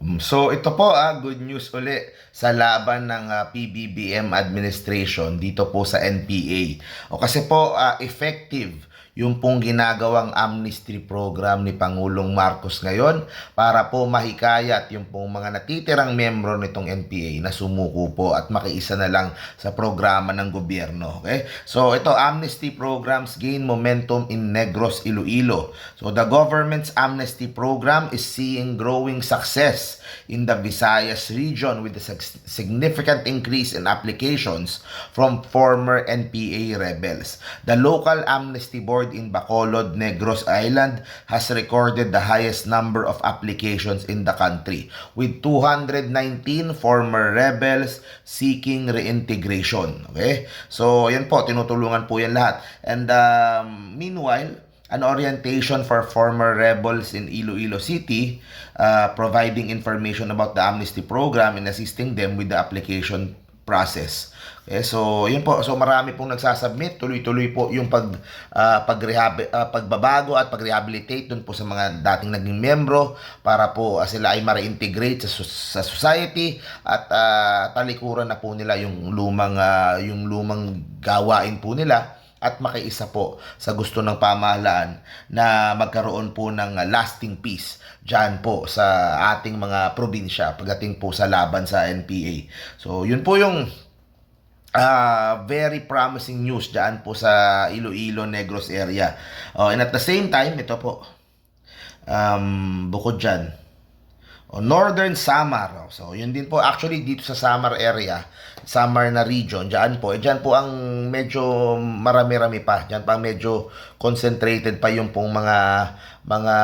Mm, So ito po ah, good news uli sa laban ng ah, PBBM administration dito po sa NPA. O kasi po ah, effective yung pong ginagawang amnesty program ni Pangulong Marcos ngayon para po mahikayat yung pong mga natitirang membro nitong NPA na sumuko po at makiisa na lang sa programa ng gobyerno. Okay? So ito amnesty programs gain momentum in Negros, Iloilo. So the government's amnesty program is seeing growing success in the Visayas region with a sig- significant increase in applications from former NPA rebels. The local amnesty board in Bacolod, Negros Island has recorded the highest number of applications in the country with 219 former rebels seeking reintegration. Okay? So, yan po, tinutulungan po yan lahat. And um, meanwhile, an orientation for former rebels in Iloilo City, uh, providing information about the amnesty program and assisting them with the application process. Okay, so yun po. So marami pong nagsasubmit, tuloy-tuloy po yung pag uh, pagrehab uh, pagbabago at pagrehabilitate dun po sa mga dating naging membro para po uh, sila ay ma-reintegrate sa, sa society at uh, talikuran na po nila yung lumang uh, yung lumang gawain po nila at makiisa po sa gusto ng pamahalaan na magkaroon po ng uh, lasting peace dyan po sa ating mga probinsya pagdating po sa laban sa NPA. So, yun po yung uh, very promising news dyan po sa Iloilo, Negros area. Oh, and at the same time, ito po, um, bukod dyan, o Northern Samar. So, yun din po actually dito sa Samar area, Samar na region, diyan po. Eh, diyan po ang medyo marami-rami pa. Diyan pa medyo concentrated pa yung pong mga mga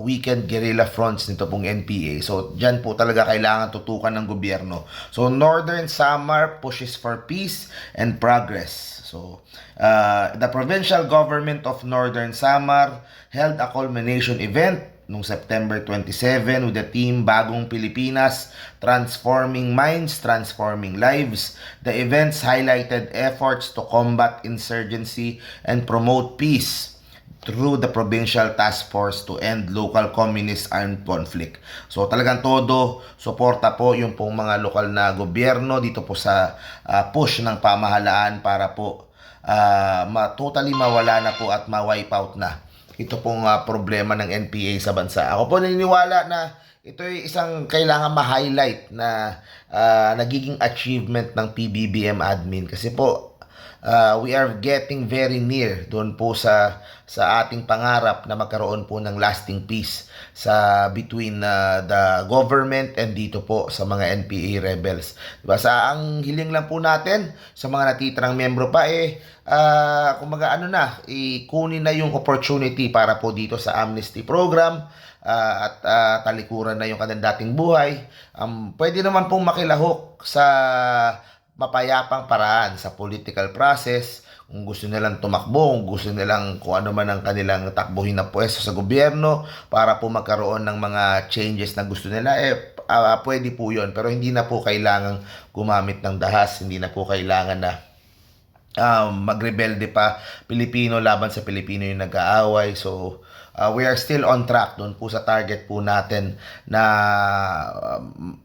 weekend guerrilla fronts nito pong NPA. So, diyan po talaga kailangan tutukan ng gobyerno. So, Northern Samar pushes for peace and progress. So, uh, the provincial government of Northern Samar held a culmination event nung September 27 with the team Bagong Pilipinas Transforming Minds, Transforming Lives. The events highlighted efforts to combat insurgency and promote peace through the provincial task force to end local communist armed conflict. So talagang todo suporta po yung pong mga lokal na gobyerno dito po sa ah, push ng pamahalaan para po ah, ma- totally mawala na po at ma-wipe out na ito pong ah, problema ng NPA sa bansa. Ako po naniniwala na ito ay isang kailangan ma-highlight na ah, nagiging achievement ng PBBM admin kasi po uh, we are getting very near doon po sa sa ating pangarap na magkaroon po ng lasting peace sa between uh, the government and dito po sa mga NPA rebels. Diba? Sa ang hiling lang po natin sa mga natitirang membro pa eh uh, kumaga ano na, ikunin na yung opportunity para po dito sa amnesty program uh, at uh, talikuran na yung kanilang dating buhay. Um, pwede naman pong makilahok sa mapayapang paraan sa political process, kung gusto nilang tumakbo, kung gusto nilang kung ano man ang kanilang takbuhin na pwesto sa gobyerno para po magkaroon ng mga changes na gusto nila, eh, ah, pwede po yun. Pero hindi na po kailangang gumamit ng dahas, hindi na po kailangan na um, magrebelde pa Pilipino laban sa Pilipino yung nag-aaway. So, uh, we are still on track doon po sa target po natin na um,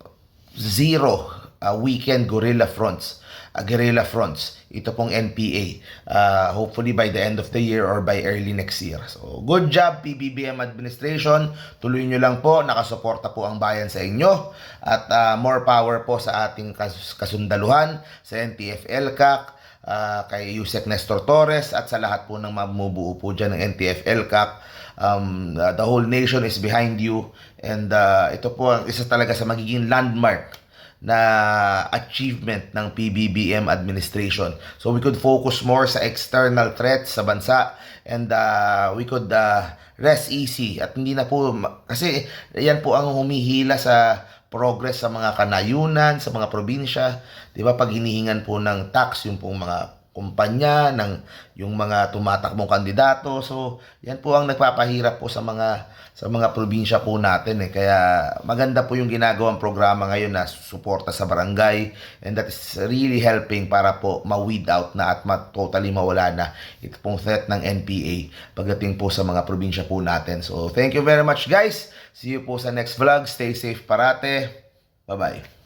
zero uh, weekend guerrilla fronts. Uh, guerrilla fronts. Ito pong NPA. Uh, hopefully by the end of the year or by early next year. So, good job PBBM administration. Tuloy nyo lang po. Nakasuporta po ang bayan sa inyo. At uh, more power po sa ating kas- kasundaluhan, sa NTF-LCAC, uh, kay Yusek Nestor Torres at sa lahat po ng mamubuo po dyan ng NTF-LCAC. Um, uh, the whole nation is behind you and uh, ito po ang isa talaga sa magiging landmark na achievement ng PBBM administration. So we could focus more sa external threats sa bansa and uh, we could uh, rest easy at hindi na po kasi yan po ang humihila sa progress sa mga kanayunan, sa mga probinsya, 'di ba? Pag hinihingan po ng tax yung pong mga kumpanya, ng yung mga tumatakbong kandidato. So, yan po ang nagpapahirap po sa mga sa mga probinsya po natin eh. Kaya maganda po yung ginagawang programa ngayon na suporta sa barangay and that is really helping para po ma-weed out na at totally mawala na ito pong threat ng NPA pagdating po sa mga probinsya po natin. So, thank you very much guys. See you po sa next vlog. Stay safe parate. Bye-bye.